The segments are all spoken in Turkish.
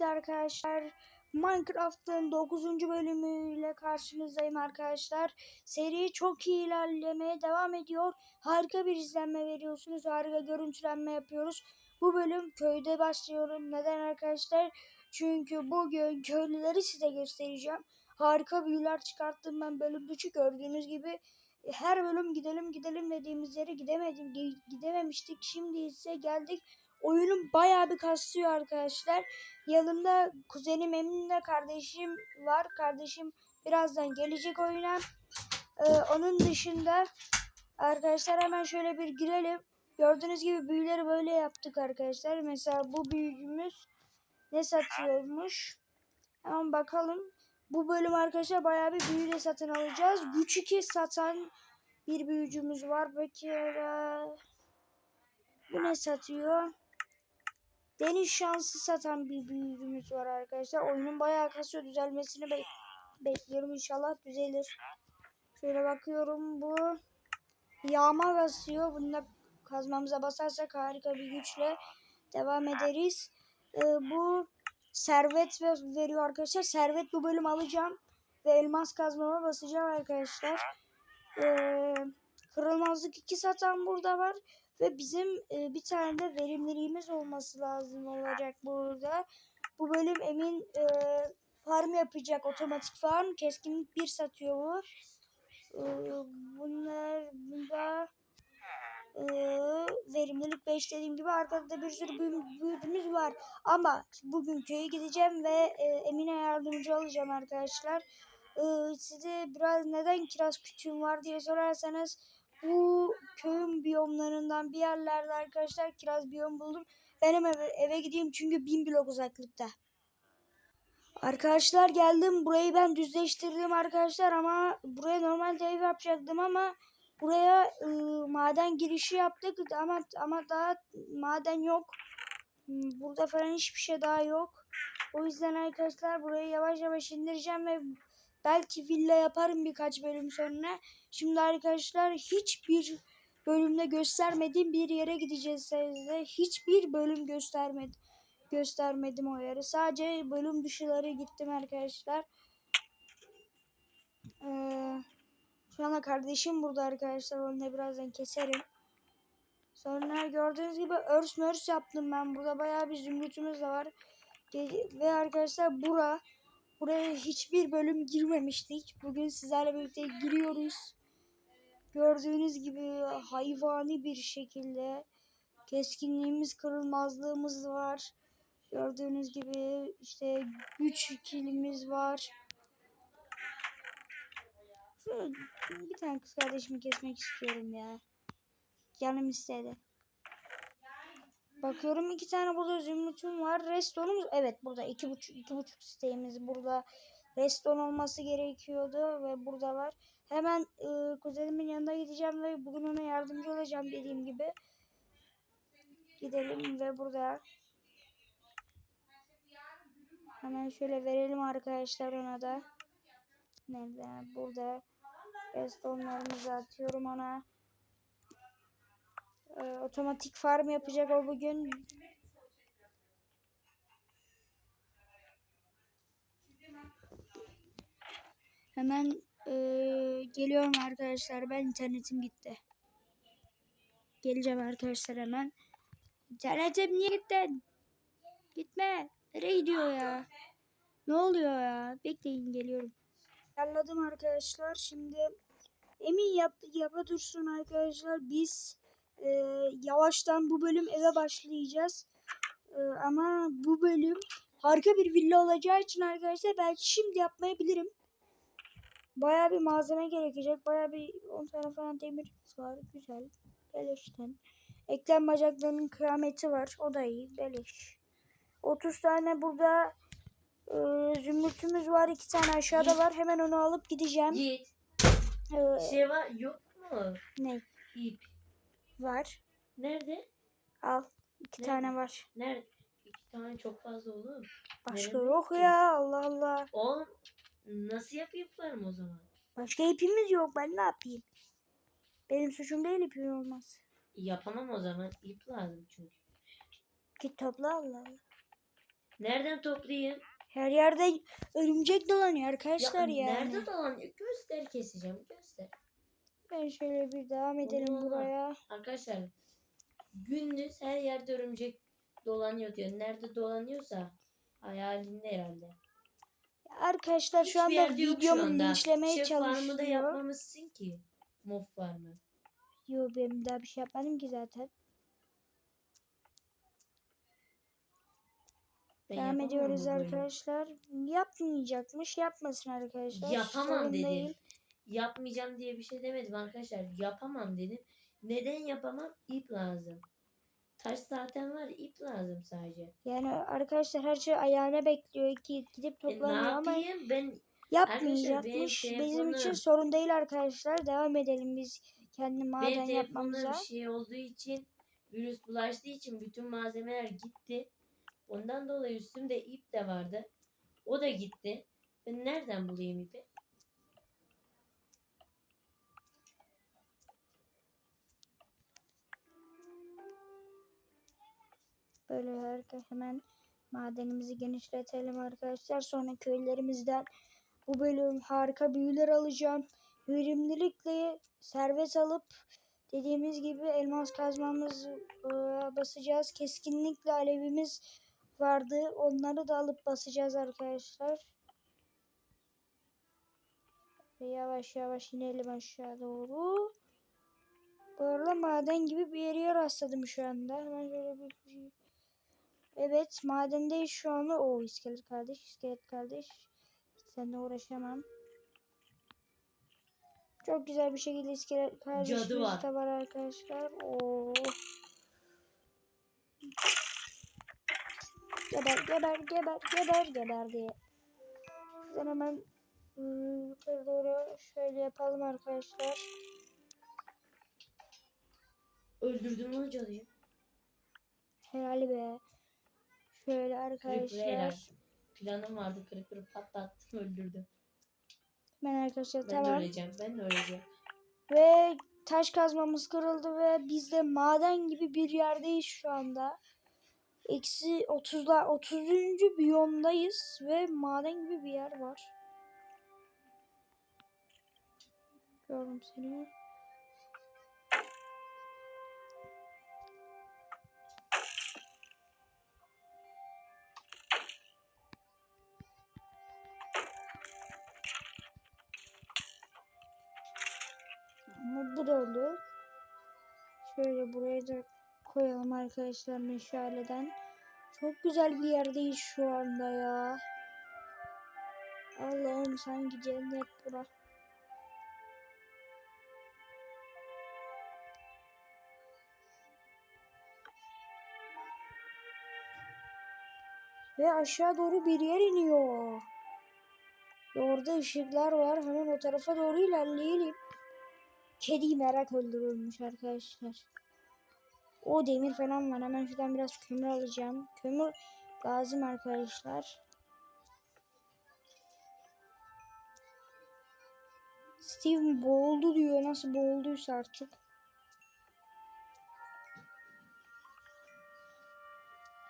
arkadaşlar. Minecraft'ın 9. bölümüyle karşınızdayım arkadaşlar. Seri çok iyi ilerlemeye devam ediyor. Harika bir izlenme veriyorsunuz. Harika görüntülenme yapıyoruz. Bu bölüm köyde başlıyorum. Neden arkadaşlar? Çünkü bugün köylüleri size göstereceğim. Harika büyüler çıkarttım ben bölüm 3'ü gördüğünüz gibi. Her bölüm gidelim gidelim dediğimiz yere gidemedim, gidememiştik. Şimdi ise geldik oyunun bayağı bir kasıyor arkadaşlar. Yanımda kuzenim Emin'le kardeşim var. Kardeşim birazdan gelecek oyuna. Ee, onun dışında arkadaşlar hemen şöyle bir girelim. Gördüğünüz gibi büyüleri böyle yaptık arkadaşlar. Mesela bu büyücümüz ne satıyormuş? Hemen bakalım. Bu bölüm arkadaşlar bayağı bir büyü de satın alacağız. Güç 2 satan bir büyücümüz var. Peki bu ne satıyor? Deniz şansı satan bir büyücümüz var arkadaşlar. Oyunun bayağı kasıyor düzelmesini bek bekliyorum. İnşallah düzelir. Şöyle bakıyorum bu yağma basıyor. Bunda kazmamıza basarsak harika bir güçle devam ederiz. Ee, bu servet veriyor arkadaşlar. Servet bu bölüm alacağım. Ve elmas kazmama basacağım arkadaşlar. Ee, kırılmazlık 2 satan burada var. Ve bizim e, bir tane de verimliliğimiz olması lazım olacak burada. Bu bölüm Emin e, farm yapacak. Otomatik farm. Keskinlik 1 satıyor bu. E, bunlar bunda e, verimlilik 5 dediğim gibi arkada bir sürü büyü- büyüdümüz var. Ama bugün köye gideceğim ve e, Emin'e yardımcı olacağım arkadaşlar. E, size biraz neden kiraz kütüğüm var diye sorarsanız bu köyün biyomlarından bir yerlerde arkadaşlar kiraz biyom buldum. Benim eve, eve gideyim çünkü 1000 blok uzaklıkta. Arkadaşlar geldim. Burayı ben düzleştirdim arkadaşlar ama buraya normalde ev yapacaktım ama buraya ıı, maden girişi yaptık ama ama daha maden yok. Hmm, Burada falan hiçbir şey daha yok. O yüzden arkadaşlar burayı yavaş yavaş indireceğim ve belki villa yaparım birkaç bölüm sonra. Şimdi arkadaşlar hiçbir bölümde göstermediğim bir yere gideceğiz size. Hiçbir bölüm göstermedim. Göstermedim o yere. Sadece bölüm dışıları gittim arkadaşlar. Ee, şu anda kardeşim burada arkadaşlar. Onu da birazdan keserim. Sonra gördüğünüz gibi örs mörs yaptım ben. Burada bayağı bir zümrütümüz de var. Ve arkadaşlar bura buraya hiçbir bölüm girmemiştik. Bugün sizlerle birlikte giriyoruz. Gördüğünüz gibi hayvani bir şekilde keskinliğimiz, kırılmazlığımız var. Gördüğünüz gibi işte güç kilimiz var. Şöyle bir tane kız kardeşimi kesmek istiyorum ya. Canım istedi. Bakıyorum iki tane burada zümrütüm var. Restonumuz evet burada iki buçuk iki buçuk isteğimiz burada. Reston olması gerekiyordu ve burada var. Hemen e, kuzenimin yanına gideceğim ve bugün ona yardımcı olacağım dediğim gibi. Gidelim ve burada. Hemen şöyle verelim arkadaşlar ona da. Nerede? Burada. Restonlarımızı atıyorum ona. Ee, otomatik farm yapacak o bugün. Hemen eee, geliyorum arkadaşlar. Ben internetim gitti. Geleceğim arkadaşlar hemen. İnternetim niye gitti? Gitme. Nereye gidiyor ya? Ne oluyor ya? Bekleyin geliyorum. Anladım arkadaşlar. Şimdi emin yap, yapa dursun arkadaşlar. Biz e, yavaştan bu bölüm eve başlayacağız. E, ama bu bölüm harika bir villa olacağı için arkadaşlar belki şimdi yapmayabilirim. Baya bir malzeme gerekecek. Baya bir 10 tane falan demir var. Güzel. Beleşten. Eklem bacaklarının kıyameti var. O da iyi. Beleş. 30 tane burada e, zümrütümüz var. 2 tane aşağıda var. Hemen onu alıp gideceğim. Yiğit. E, Şey var yok mu? ne? İp. Var. Nerede? Al. 2 Ne? tane var. Nerede? İki tane çok fazla oğlum. Başka Nereye yok ya. Allah Allah. Oğlum nasıl yapayım o zaman? Başka ipimiz yok. Ben ne yapayım? Benim suçum değil ipim olmaz. Yapamam o zaman. İp lazım çünkü. Git topla Allah Allah. Nereden toplayayım? Her yerde örümcek dolanıyor Ya, arkadaşlar yani. Nerede dolanıyor? Göster keseceğim. Göster. Ben şöyle bir devam edelim buraya. Arkadaşlar gündüz her yerde örümcek dolanıyor diyor. Nerede dolanıyorsa hayalinde herhalde. Arkadaşlar şu Hiçbir anda şu videomu linçlemeye Şef farmı da çalışıyor. yapmamışsın ki. Mob farmı. Yo ben daha bir şey yapmadım ki zaten. Ben Devam ediyoruz arkadaşlar. Yapmayacakmış. Yapmasın arkadaşlar. Yapamam Sorun dedim. değil. Yapmayacağım diye bir şey demedim arkadaşlar. Yapamam dedim. Neden yapamam? İp lazım. Taş zaten var. ip lazım sadece. Yani arkadaşlar her şey ayağına bekliyor ki gidip E, ne toplamıyor ama? Ben yapmayacakmış. benim Bizim için sorun değil arkadaşlar. Devam edelim biz kendi maden yapmamıza. bir şey olduğu için virüs bulaştığı için bütün malzemeler gitti. Ondan dolayı üstümde ip de vardı. O da gitti. Ben nereden bulayım ipi? Böyle harika hemen madenimizi genişletelim arkadaşlar. Sonra köylerimizden bu bölüm harika büyüler alacağım. Verimlilikle servet alıp dediğimiz gibi elmas kazmamızı e, basacağız. Keskinlikle alevimiz vardı. Onları da alıp basacağız arkadaşlar. Ve yavaş yavaş inelim aşağı doğru. Bu arada maden gibi bir yere rastladım şu anda. Hemen şöyle bir Evet madendeyiz şu anda. O iskelet kardeş, iskelet kardeş. Seninle uğraşamam. Çok güzel bir şekilde iskelet kardeşimiz var. de var arkadaşlar. Oo. Geber geber geber geber geber diye. Şuradan hemen ıı, yukarı doğru şöyle yapalım arkadaşlar. Öldürdüm mü hocayı? Helal be. Şöyle arkadaşlar. Planım vardı kırık patlattım öldürdüm. Ben arkadaşlar Ben tamam. de öleceğim. Ben öleceğim. Ve taş kazmamız kırıldı ve biz de maden gibi bir yerdeyiz şu anda. Eksi 30'la 30. biyomdayız ve maden gibi bir yer var. Gördüm seni. Da koyalım arkadaşlar meşaleden. Çok güzel bir yerdeyiz şu anda ya. Allah'ım sanki cennet bura. Ve aşağı doğru bir yer iniyor. Ve orada ışıklar var. Hemen o tarafa doğru ilerleyelim. Kediyi merak öldürülmüş arkadaşlar. O demir falan var. Hemen şuradan biraz kömür alacağım. Kömür lazım arkadaşlar. Steve boğuldu diyor. Nasıl boğulduysa artık.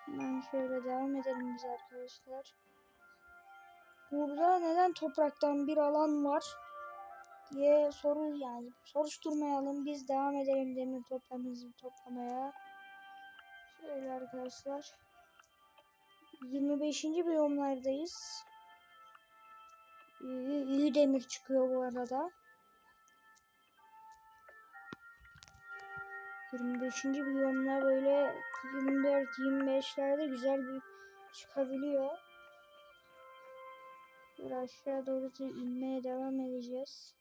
Hemen şöyle devam edelim biz arkadaşlar. Burada neden topraktan bir alan var? Diye soru yani soruşturmayalım biz devam edelim demir toplamamızı toplamaya. Şöyle arkadaşlar. 25. biyomlardayız. İyi demir çıkıyor bu arada. 25. biyomlar böyle 24-25'lerde güzel bir çıkabiliyor. Böyle aşağı doğru inmeye devam edeceğiz.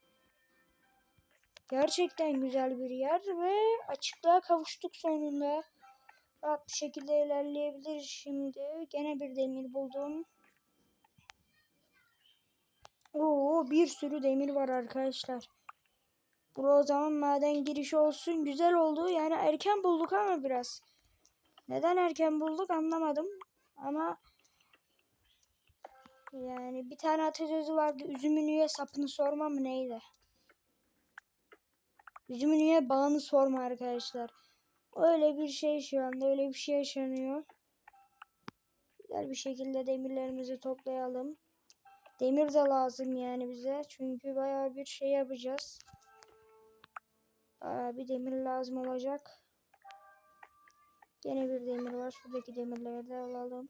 Gerçekten güzel bir yer ve açıklığa kavuştuk sonunda. Rahat bir şekilde ilerleyebiliriz şimdi. Gene bir demir buldum. Oo bir sürü demir var arkadaşlar. Bura o zaman maden girişi olsun. Güzel oldu. Yani erken bulduk ama biraz. Neden erken bulduk anlamadım. Ama yani bir tane atasözü vardı. Üzümün üye sapını sorma mı neydi? Üzümün üye bağını sorma arkadaşlar. Öyle bir şey şu anda. Öyle bir şey yaşanıyor. Güzel bir şekilde demirlerimizi toplayalım. Demir de lazım yani bize. Çünkü bayağı bir şey yapacağız. Bayağı bir demir lazım olacak. Gene bir demir var. Şuradaki demirleri de alalım.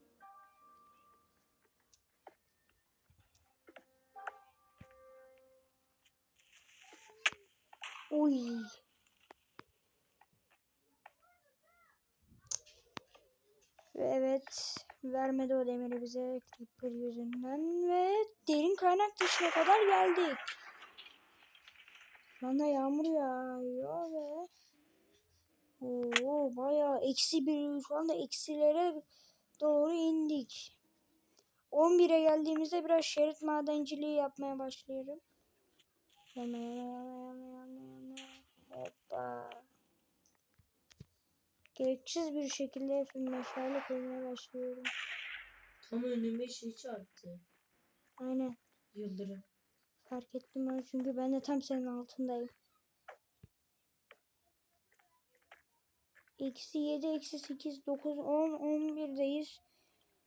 Ve evet vermedi o demiri bize Creeper yüzünden ve derin kaynak dışına kadar geldik. Şu anda yağmur yağıyor ve Oo, bayağı eksi bir şu anda eksilere doğru indik. 11'e geldiğimizde biraz şerit madenciliği yapmaya başlıyorum. Yana yana yana yana. Hoppa. Gereksiz bir şekilde hep meşale koymaya başlıyorum. Tam önüme şey çarptı. Aynen. Yıldırım. Fark ettim ben çünkü ben de tam senin altındayım. Eksi 7, eksi 8, 9, 10, 11'deyiz.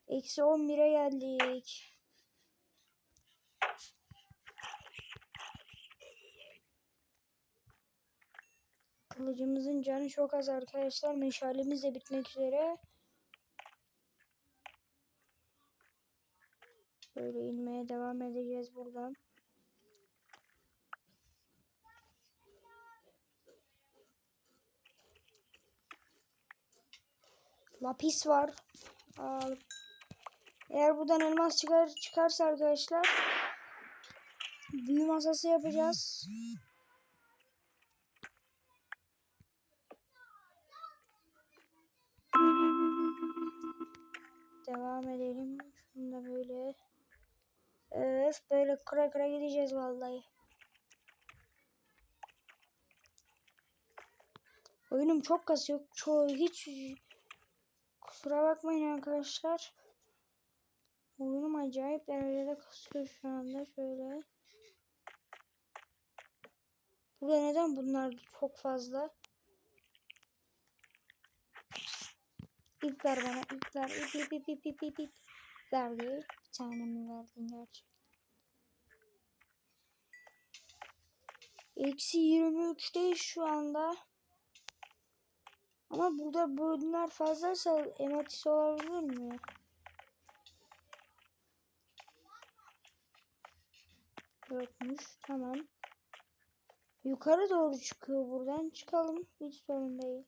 Eksi 11'e geldik. Kılıcımızın canı çok az arkadaşlar. Meşalemiz de bitmek üzere. Böyle inmeye devam edeceğiz buradan. Lapis var. Eğer buradan elmas çıkar çıkarsa arkadaşlar büyü masası yapacağız. Devam edelim. Şunu da böyle. Öf böyle kıra kıra gideceğiz vallahi. Oyunum çok kasıyor. Çoğu hiç kusura bakmayın arkadaşlar. Oyunum acayip derecede kasıyor şu anda. Şöyle. Burada neden bunlar çok fazla? İp ver bana. ip ver. İp ip ip ip ip ip ip. Verdi. Bir tane mi verdin gerçekten? Eksi 23'teyiz şu anda. Ama burada bunlar fazlaysa ematis olabilir mi? Yokmuş. Tamam. Yukarı doğru çıkıyor buradan. Çıkalım. Hiç sorun değil.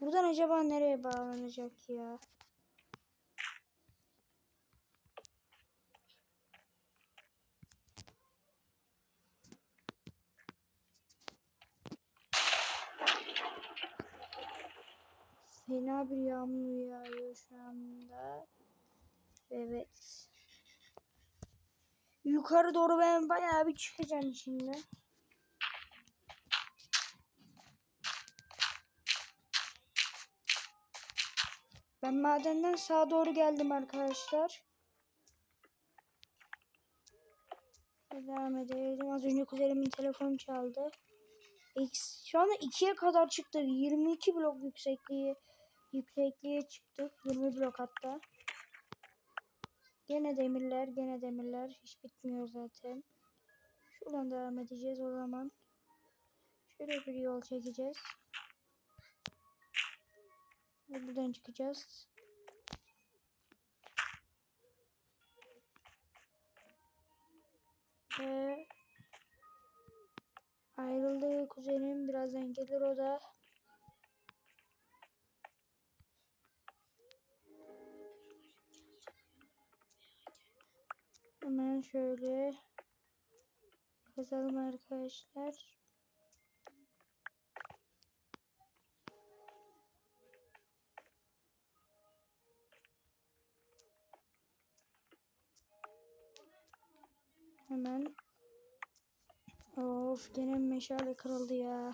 Buradan acaba nereye bağlanacak ya? Fena bir yağmur yağıyor şu anda. Evet. Yukarı doğru ben bayağı bir çıkacağım şimdi. Ben madenden sağa doğru geldim arkadaşlar. Devam edelim. Az önce kuzenimin telefonu çaldı. Şu anda 2'ye kadar çıktık. 22 blok yüksekliği yüksekliğe çıktık. 20 blok hatta. Gene demirler, gene demirler. Hiç bitmiyor zaten. Şuradan devam edeceğiz o zaman. Şöyle bir yol çekeceğiz. Ve buradan çıkacağız. Ve ayrıldı kuzenim. Birazdan gelir o da. Hemen şöyle kazalım arkadaşlar. Hemen Of gene meşale kırıldı ya.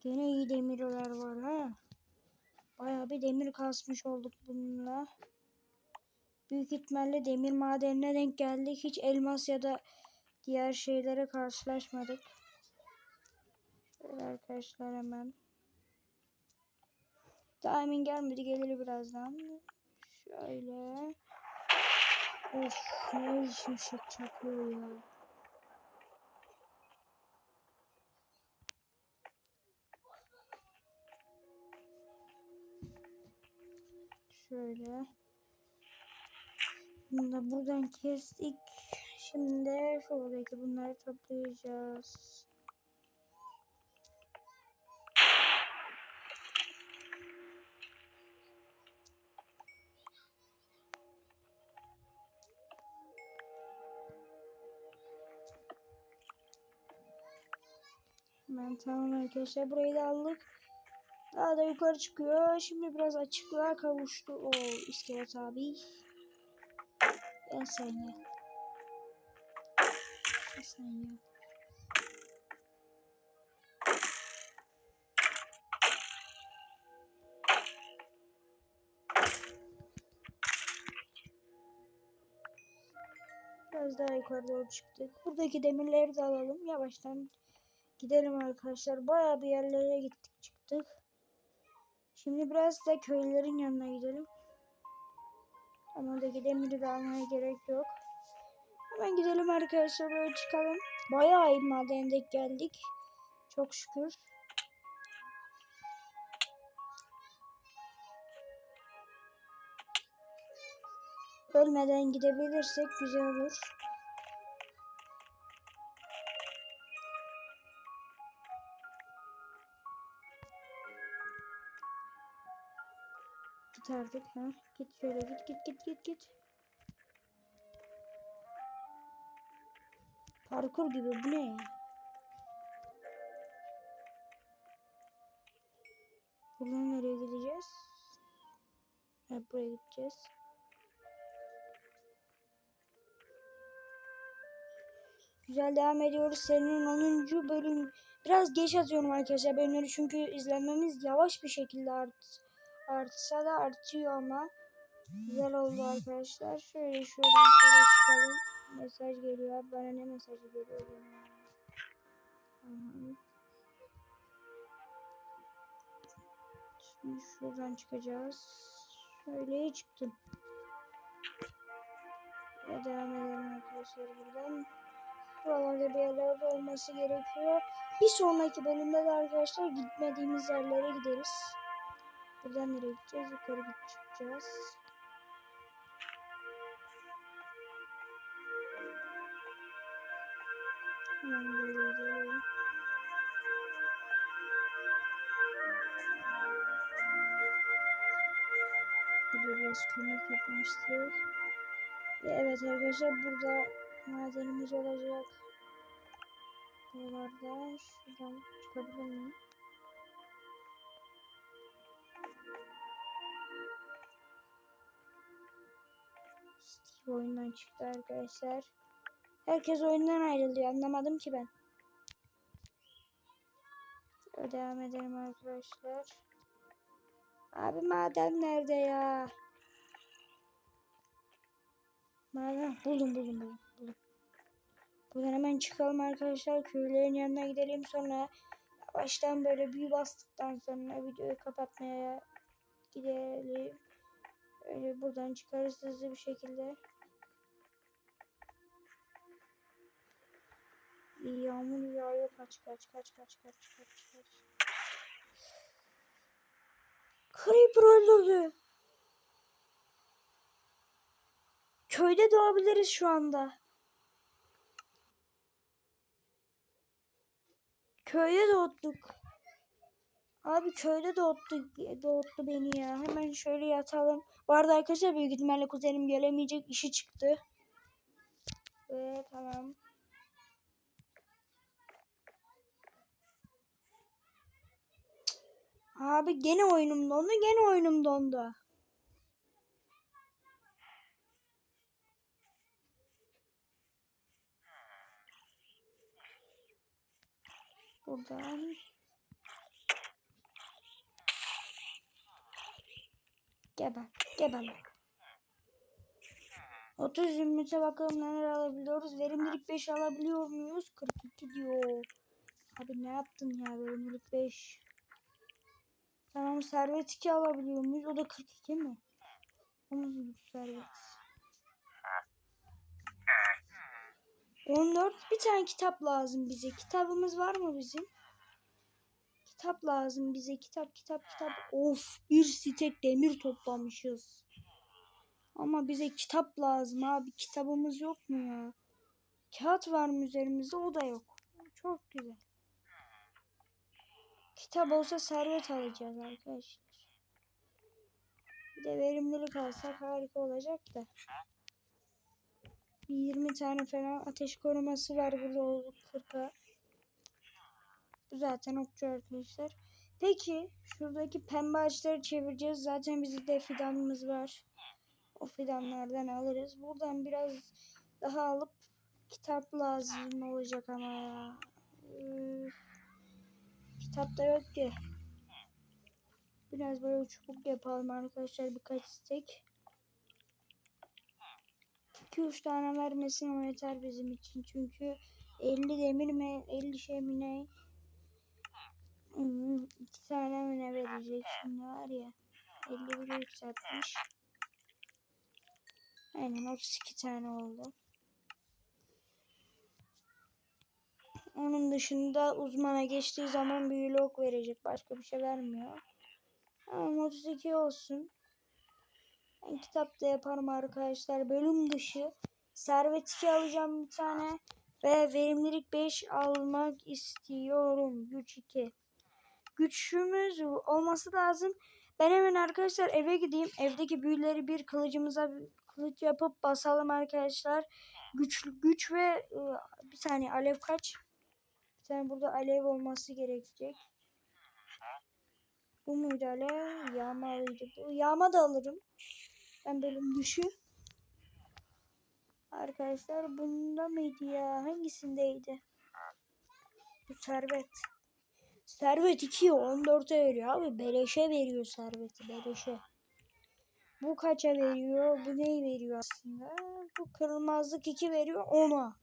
Gene iyi demirler var ha. Bayağı bir demir kasmış olduk bununla. Büyük ihtimalle demir madenine denk geldik. Hiç elmas ya da diğer şeylere karşılaşmadık. Şöyle arkadaşlar hemen. Daha emin gelmedi. Gelir birazdan. Şöyle. Of ne şimşek çakıyor ya. Şöyle. Bunu da buradan kestik. Şimdi şuradaki bunları toplayacağız. Hemen tamam arkadaşlar burayı da aldık. Daha da yukarı çıkıyor. Şimdi biraz açıklığa kavuştu. O iskelet abi. En sen ya. En sen ya. Biraz daha yukarı doğru çıktık. Buradaki demirleri de alalım. Yavaştan gidelim arkadaşlar. Bayağı bir yerlere gittik çıktık. Şimdi biraz da köylerin yanına gidelim. Ama oradaki demiri de almaya gerek yok. Hemen gidelim arkadaşlar böyle çıkalım. Bayağı iyi madene denk geldik. Çok şükür. Ölmeden gidebilirsek güzel olur. Git artık ha. Git şöyle git git git git git. Parkur gibi bu ne? Buradan nereye gideceğiz? Hep buraya gideceğiz. Güzel devam ediyoruz. Senin 10. bölüm. Biraz geç atıyorum arkadaşlar bölümleri çünkü izlenmemiz yavaş bir şekilde art, artsa da artıyor ama. Güzel oldu arkadaşlar. Şöyle şuradan şöyle çıkalım. Mesaj geliyor. Bana ne mesajı geliyor? Şimdi şuradan çıkacağız. Şöyle çıktım. Ve devam edelim arkadaşlar buradan. Buralarda bir yerlerde olması gerekiyor. Bir sonraki bölümde de arkadaşlar gitmediğimiz yerlere gideriz. Buradan nereye gideceğiz? Yukarı gidip çıkacağız. Hemen böyle gidelim. Burada biraz kömür toplamıştık. Ve evet arkadaşlar burada madenimiz olacak. Buralarda şuradan çıkabilir miyim? Oyundan çıktı arkadaşlar. Herkes oyundan ayrılıyor. Anlamadım ki ben. Devam edelim arkadaşlar. Abi maden nerede ya? Maden buldum buldum buldum. buldum. Buradan hemen çıkalım arkadaşlar. Köylerin yanına gidelim. Sonra yavaştan böyle büyü bastıktan sonra videoyu kapatmaya gidelim. Öyle buradan çıkarız hızlı bir şekilde. Yağmur yağıyor. Kaç kaç kaç kaç kaç kaç kaç. Creeper öldürdü. Köyde doğabiliriz şu anda. Köyde doğduk. Abi köyde doğduk, doğuttu beni ya. Hemen şöyle yatalım. Bu arada arkadaşlar büyük ihtimalle kuzenim gelemeyecek. işi çıktı. Ve tamam. Abi gene oyunum dondu. Gene oyunum dondu. Buradan. Geber. Geber. lan. 30 zümrüte bakalım neler alabiliyoruz. Verimlilik 5 alabiliyor muyuz? 42 diyor. Abi ne yaptın ya verimlilik 5. Tamam servet 2 alabiliyor muyuz? O da 42 mi? Onun servet. 14 bir tane kitap lazım bize. Kitabımız var mı bizim? Kitap lazım bize. Kitap kitap kitap. Of bir stek demir toplamışız. Ama bize kitap lazım abi. Kitabımız yok mu ya? Kağıt var mı üzerimizde? O da yok. Çok güzel. Kitap olsa servet alacağız arkadaşlar. Bir de verimlilik alsak harika olacak da. Bir 20 tane falan ateş koruması var burada oldu 40'a. Bu zaten okçu arkadaşlar. Peki şuradaki pembe ağaçları çevireceğiz. Zaten bizde fidanımız var. O fidanlardan alırız. Buradan biraz daha alıp kitap lazım olacak ama ya. Üf. Kitap da yok ki. Biraz böyle çubuk yapalım arkadaşlar birkaç istek. 2-3 tane vermesin o yeter bizim için. Çünkü 50 demir mi 50 şey mi ne? 2 tane mi ne verecek şimdi var ya. 51 yükseltmiş. Aynen 32 tane oldu. Onun dışında uzmana geçtiği zaman büyülü ok verecek. Başka bir şey vermiyor. Ama 32 olsun. Ben kitapta yaparım arkadaşlar. Bölüm dışı. Servet 2 alacağım bir tane. Ve verimlilik 5 almak istiyorum. Güç 2. Güçümüz olması lazım. Ben hemen arkadaşlar eve gideyim. Evdeki büyüleri bir kılıcımıza kılıç yapıp basalım arkadaşlar. Güç, güç ve ıı, bir saniye alev kaç? Tane burada alev olması gerekecek. Bu muydu alev? Yağmalıydı bu. Yağma da alırım. Ben bölüm dışı. Arkadaşlar bunda mıydı ya? Hangisindeydi? Bu servet. Servet 2'ye 14'e veriyor abi. Beleşe veriyor serveti. Beleşe. Bu kaça veriyor? Bu neyi veriyor aslında? Bu kırılmazlık 2 veriyor 10'a.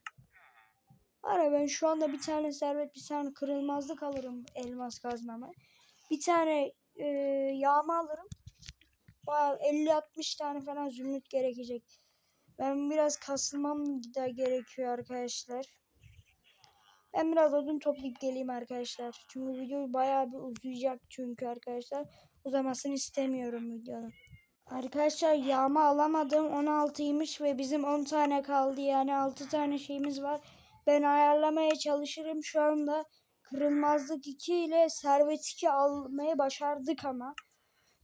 Ara ben şu anda bir tane servet bir tane kırılmazlık alırım elmas kazmama. Bir tane e, yağma alırım. Bayağı 50-60 tane falan zümrüt gerekecek. Ben biraz kasılmam da gerekiyor arkadaşlar. Ben biraz odun toplayıp geleyim arkadaşlar. Çünkü video bayağı bir uzayacak çünkü arkadaşlar. Uzamasını istemiyorum videonun. Arkadaşlar yağma alamadım. 16'ymış ve bizim 10 tane kaldı. Yani 6 tane şeyimiz var. Ben ayarlamaya çalışırım. Şu anda kırılmazlık 2 ile servet 2 almayı başardık ama.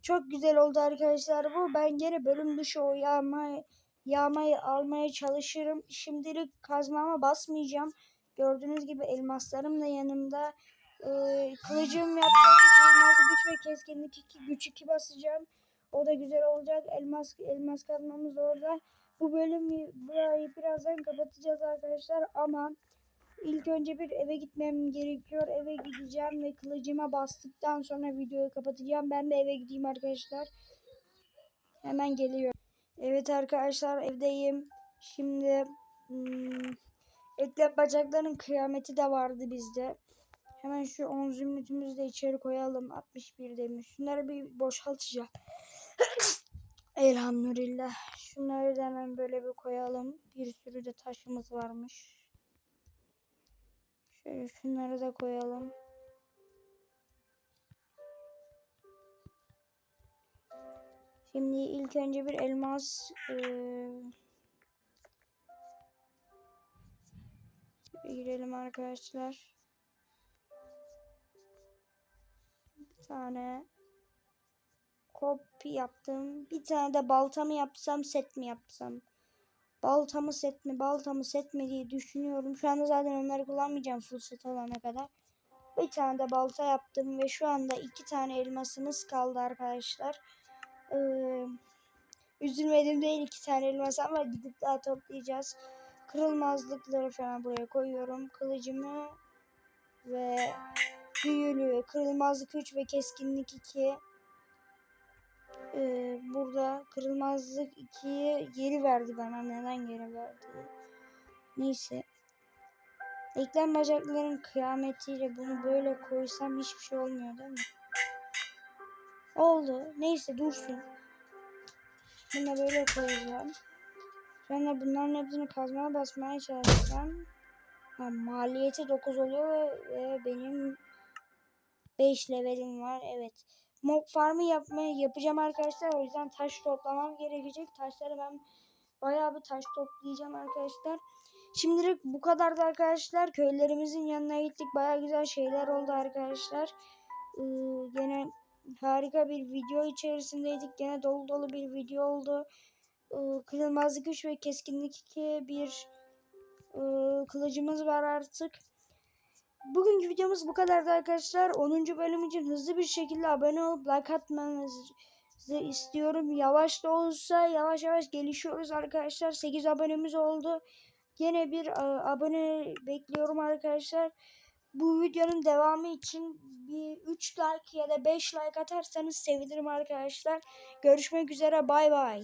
Çok güzel oldu arkadaşlar bu. Ben geri bölüm dışı o yağmayı, yağmayı almaya çalışırım. Şimdilik kazmama basmayacağım. Gördüğünüz gibi elmaslarım da yanımda. Ee, kılıcım yaptım. Kırmızı güç ve keskinlik 2 güç 2 basacağım. O da güzel olacak. Elmas elmas kazmamız orada. Bu bölümü burayı birazdan kapatacağız arkadaşlar ama ilk önce bir eve gitmem gerekiyor. Eve gideceğim ve kılıcıma bastıktan sonra videoyu kapatacağım. Ben de eve gideyim arkadaşlar. Hemen geliyor. Evet arkadaşlar evdeyim. Şimdi hmm, bacakların kıyameti de vardı bizde. Hemen şu 10 zümrütümüzü de içeri koyalım. 61 demiş. Şunları bir boşaltacağım. Elhamdülillah. Şunları da hemen böyle bir koyalım. Bir sürü de taşımız varmış. Şöyle şunları da koyalım. Şimdi ilk önce bir elmas Şöyle girelim arkadaşlar. Bir tane Copy yaptım. Bir tane de baltamı yapsam set mi yapsam? Baltamı set mi baltamı set mi diye düşünüyorum. Şu anda zaten onları kullanmayacağım full set olana kadar. Bir tane de balta yaptım ve şu anda iki tane elmasımız kaldı arkadaşlar. Ee, üzülmedim değil iki tane elmas ama gidip daha toplayacağız. Kırılmazlıkları falan buraya koyuyorum. Kılıcımı ve büyülü kırılmazlık 3 ve keskinlik 2 ee, burada kırılmazlık 2'ye geri verdi bana. Neden geri verdi? Neyse. Eklem bacakların kıyametiyle bunu böyle koysam hiçbir şey olmuyor değil mi? Oldu. Neyse dursun. Bunu da böyle koyacağım. Sonra bunların hepsini kazmaya basmaya çalışacağım. Ha, maliyeti 9 oluyor ve, ve benim 5 levelim var. Evet. Mob farmı yapmaya yapacağım arkadaşlar. O yüzden taş toplamam gerekecek. Taşları ben bayağı bir taş toplayacağım arkadaşlar. Şimdilik bu kadardı arkadaşlar. Köylerimizin yanına gittik. Bayağı güzel şeyler oldu arkadaşlar. Ee, gene harika bir video içerisindeydik. Gene dolu dolu bir video oldu. Ee, kırılmazlık 3 ve keskinlik 2 bir e, kılıcımız var artık. Bugünkü videomuz bu kadardı arkadaşlar. 10. bölüm için hızlı bir şekilde abone olup like atmanızı istiyorum. Yavaş da olsa yavaş yavaş gelişiyoruz arkadaşlar. 8 abonemiz oldu. Yine bir e, abone bekliyorum arkadaşlar. Bu videonun devamı için bir 3 like ya da 5 like atarsanız sevinirim arkadaşlar. Görüşmek üzere bay bay.